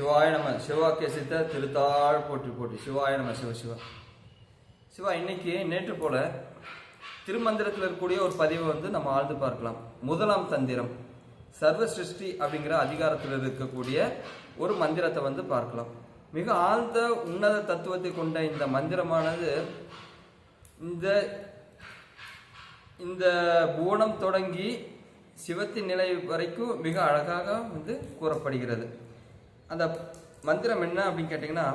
சிவாய நம்ம சிவாக்கிய சித்த திருத்தாள் போட்டி போட்டி சிவாய நம்ம சிவ சிவா. சிவா இன்னைக்கு நேற்று போல திருமந்திரத்தில் இருக்கக்கூடிய ஒரு பதிவை வந்து நம்ம ஆழ்ந்து பார்க்கலாம். முதலாம் தந்திரம் சர்வ சிருஷ்டி அப்படிங்கிற அதிகாரத்தில் இருக்கக்கூடிய ஒரு மந்திரத்தை வந்து பார்க்கலாம். மிக ஆழ்ந்த உன்னத தத்துவத்தை கொண்ட இந்த மந்திரமானது இந்த இந்த புவனம் தொடங்கி சிவத்தின் நிலை வரைக்கும் மிக அழகாக வந்து கூறப்படுகிறது. அந்த மந்திரம் என்ன அப்படின்னு கேட்டிங்கன்னா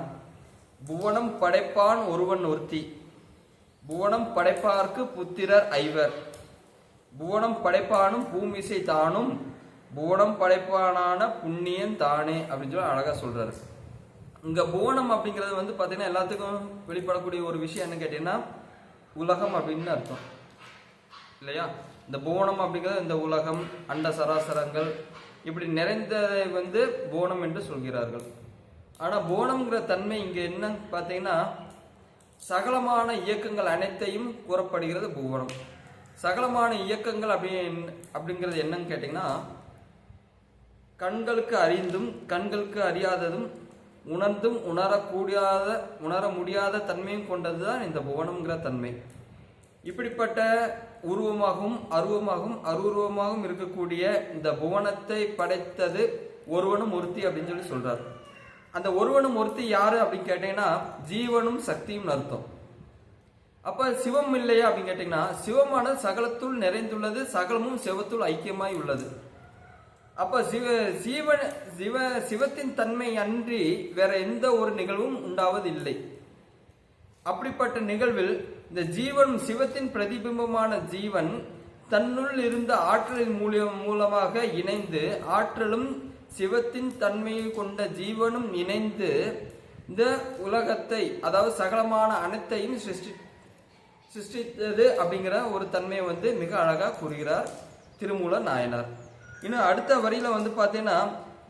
புவனம் படைப்பான் ஒருவன் ஒருத்தி. புவனம் படைப்பார்க்கு புத்திரர் ஐவர். புவனம் படைப்பானும் பூமிசை தானும் புவனம் படைப்பானான புண்ணியன் தானே அப்படின்னு சொல்லி அழகாக சொல்கிறாரு இங்கே புவனம் அப்படிங்கிறது வந்து பார்த்தீங்கன்னா எல்லாத்துக்கும் வெளிப்படக்கூடிய ஒரு விஷயம் என்ன கேட்டிங்கன்னா உலகம் அப்படின்னு அர்த்தம். இல்லையா? இந்த புவனம் அப்படிங்கிறது இந்த உலகம் அண்ட சராசரங்கள் இப்படி நிறைந்ததை வந்து போனம் என்று சொல்கிறார்கள். ஆனால் போனம்ங்கிற தன்மை இங்கே என்ன பார்த்தீங்கன்னா சகலமான இயக்கங்கள் அனைத்தையும் கூறப்படுகிறது புவனம். சகலமான இயக்கங்கள் அப்படி அப்படிங்கிறது என்னன்னு கேட்டிங்கன்னா கண்களுக்கு அறிந்தும் கண்களுக்கு அறியாததும் உணர்ந்தும் உணரக்கூடாத உணர முடியாத தன்மையும் கொண்டது தான் இந்த புவனம்ங்கிற தன்மை. இப்படிப்பட்ட உருவமாகவும் அருவமாகவும் அருவுருவமாகவும் இருக்கக்கூடிய இந்த புவனத்தை படைத்தது ஒருவனும் ஒருத்தி அப்படின்னு சொல்லி சொல்றார். அந்த ஒருவனும் ஒருத்தி யாரு அப்படின்னு கேட்டீங்கன்னா ஜீவனும் சக்தியும் அர்த்தம். அப்ப சிவம் இல்லையா அப்படின்னு கேட்டீங்கன்னா சிவமான சகலத்துள் நிறைந்துள்ளது சகலமும் சிவத்துள் ஐக்கியமாய் உள்ளது. அப்ப சிவ சீவன் சிவ சிவத்தின் தன்மை அன்றி வேற எந்த ஒரு நிகழ்வும் உண்டாவதில்லை. அப்படிப்பட்ட நிகழ்வில் இந்த ஜீவன் சிவத்தின் பிரதிபிம்பமான ஜீவன் தன்னுள் இருந்த ஆற்றலின் மூலியம் மூலமாக இணைந்து ஆற்றலும் சிவத்தின் தன்மையை கொண்ட ஜீவனும் இணைந்து இந்த உலகத்தை அதாவது சகலமான அனைத்தையும் சிருஷ்டி சிருஷ்டித்தது அப்படிங்கிற ஒரு தன்மையை வந்து மிக அழகாக கூறுகிறார் திருமூல நாயனார். இன்னும் அடுத்த வரியில வந்து பார்த்தீங்கன்னா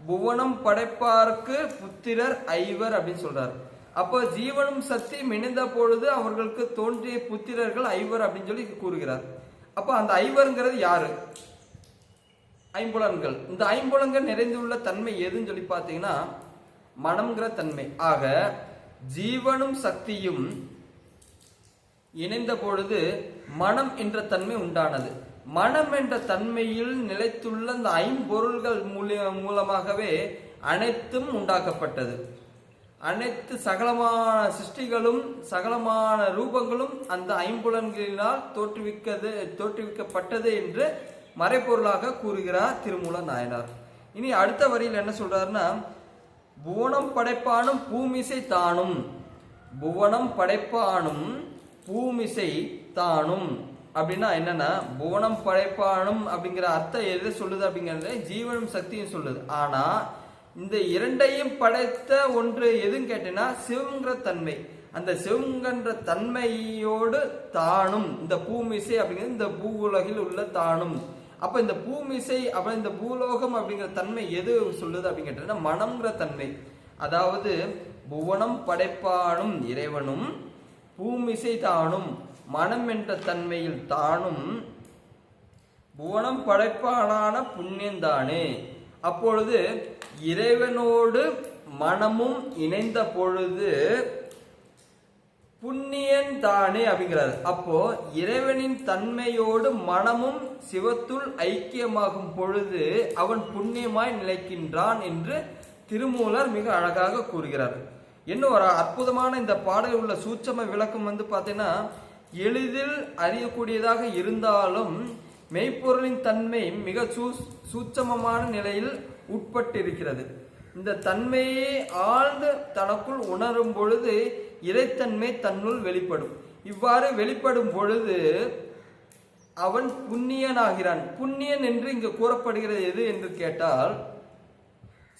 புவனம் படைப்பார்க்கு புத்திரர் ஐவர் அப்படின்னு சொல்றாரு. அப்போ ஜீவனும் சக்தி இணைந்த பொழுது அவர்களுக்கு தோன்றிய புத்திரர்கள் ஐவர் அப்படின்னு சொல்லி கூறுகிறார். அப்போ அந்த ஐவருங்கிறது யாரு? ஐம்புலன்கள். இந்த ஐம்புலன்கள் நிறைந்துள்ள தன்மை எதுன்னு சொல்லி பார்த்தீங்கன்னா மனம்ங்கிற தன்மை. ஆக ஜீவனும் சக்தியும் இணைந்த பொழுது மனம் என்ற தன்மை உண்டானது. மனம் என்ற தன்மையில் நிலைத்துள்ள அந்த ஐம்பொருள்கள் மூலிய மூலமாகவே அனைத்தும் உண்டாக்கப்பட்டது. அனைத்து சகலமான சிருஷ்டிகளும் சகலமான ரூபங்களும் அந்த ஐம்புலன்களினால் தோற்றுவிக்கது தோற்றுவிக்கப்பட்டது என்று மறைப்பொருளாக கூறுகிறார் திருமூல நாயனார். இனி அடுத்த வரியில் என்ன சொல்றாருன்னா புவனம் படைப்பானும் பூமிசை தானும். புவனம் படைப்பானும் பூமிசை தானும். அப்படின்னா என்னன்னா புவனம் படைப்பானும் அப்படிங்கிற அர்த்தம் எது சொல்லுது அப்படிங்கிறது ஜீவனும் சக்தியும் சொல்லுது. ஆனா இந்த இரண்டையும் படைத்த ஒன்று எதுன்னு கேட்டீங்கன்னா சிவங்கிற தன்மை. அந்த சிவங்கன்ற தன்மையோடு தானும். இந்த பூமிசை அப்படிங்கிறது இந்த பூ உலகில் உள்ள தானும். அப்ப இந்த பூமிசை அப்ப இந்த பூலோகம் அப்படிங்கிற தன்மை எது சொல்லுது அப்படின்னு கேட்டீங்கன்னா மனம்ங்கிற தன்மை. அதாவது புவனம் படைப்பானும் இறைவனும் பூமிசை தானும். மனம் என்ற தன்மையில் தானும் புவனம் படைப்பானான புண்ணியந்தானே அப்பொழுது இறைவனோடு மனமும் இணைந்த பொழுது புண்ணியன் தானே அப்படிங்கிறார். அப்போ இறைவனின் தன்மையோடு மனமும் சிவத்துள் ஐக்கியமாகும் பொழுது அவன் புண்ணியமாய் நிலைக்கின்றான் என்று திருமூலர் மிக அழகாக கூறுகிறார். இன்னும் ஒரு அற்புதமான இந்த பாடலில் உள்ள சூட்சம விளக்கம் வந்து பார்த்தீங்கன்னா எளிதில் அறியக்கூடியதாக இருந்தாலும் மெய்ப்பொருளின் தன்மை மிக சூ சூட்சமமான நிலையில் உட்பட்டிருக்கிறது. இந்த தன்மையை ஆழ்ந்து தனக்குள் உணரும் பொழுது இறைத்தன்மை தன்னுள் வெளிப்படும். இவ்வாறு வெளிப்படும் பொழுது அவன் புண்ணியனாகிறான். புண்ணியன் என்று இங்கு கூறப்படுகிறது எது என்று கேட்டால்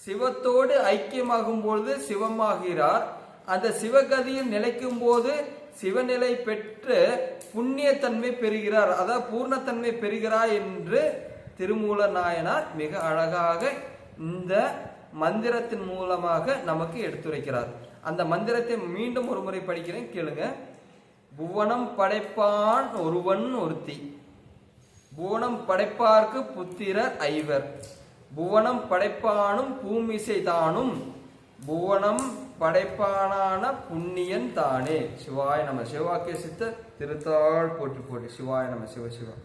சிவத்தோடு ஐக்கியமாகும் பொழுது சிவமாகிறார். அந்த சிவகதியில் நிலைக்கும் போது சிவநிலை பெற்று புண்ணியத்தன்மை பெறுகிறார். அதாவது பூர்ணத்தன்மை பெறுகிறார் என்று திருமூல நாயனார் மிக அழகாக இந்த மந்திரத்தின் மூலமாக நமக்கு எடுத்துரைக்கிறார். அந்த மந்திரத்தை மீண்டும் ஒரு முறை படிக்கிறேன் கேளுங்க. புவனம் படைப்பான் ஒருவன் ஒருத்தி. புவனம் படைப்பார்க்கு புத்திரர் ஐவர். புவனம் படைப்பானும் பூமிசைதானும் புவனம் படைப்பானான புண்ணியன் தானே. சிவாய நம சிவாக்கிய சித்த திருத்தாள் போற்றி போற்றி. சிவாய நம சிவ சிவா.